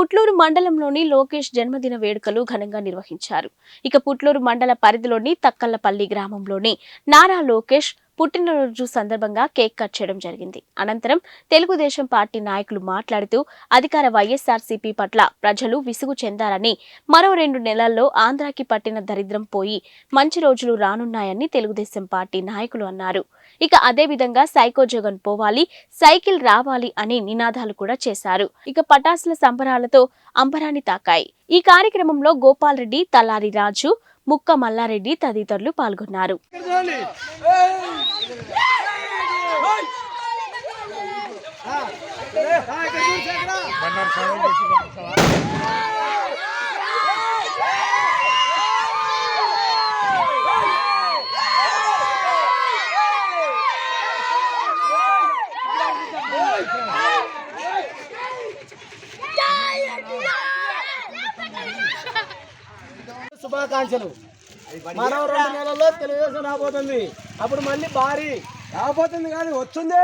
పుట్లూరు మండలంలోని లోకేష్ జన్మదిన వేడుకలు ఘనంగా నిర్వహించారు. ఇక పుట్లూరు మండల పరిధిలోని తక్కల్లపల్లి గ్రామంలోని నారా లోకేష్ పుట్టినరోజు సందర్భంగా కేక్ కట్ చేయడం జరిగింది. అనంతరం తెలుగుదేశం పార్టీ నాయకులు మాట్లాడుతూ అధికార వైఎస్ఆర్సీపీ పట్ల ప్రజలు విసుగు చెందారని మరో రెండు నెలల్లో ఆంధ్రాకి పట్టిన దరిద్రం పోయి మంచి రోజులు రానున్నాయని తెలుగుదేశం పార్టీ నాయకులు అన్నారు. ఇక అదే విధంగా సైకో జగన్ పోవాలి సైకిల్ రావాలి అని నినాదాలు కూడా చేశారు. ఇక పటాసుల సంబరాలతో అంబరాన్ని తాకాయి. ఈ కార్యక్రమంలో గోపాల్ రెడ్డి తలారి రాజు ముక్క మల్లారెడ్డి తదితరులు పాల్గొన్నారు. శుభాకాంక్షలు. మరో రెండు నెలల్లో తెలుగుదేశం రాబోతుంది. అప్పుడు మళ్ళీ భారీ. రాబోతుంది కానీ వస్తుంది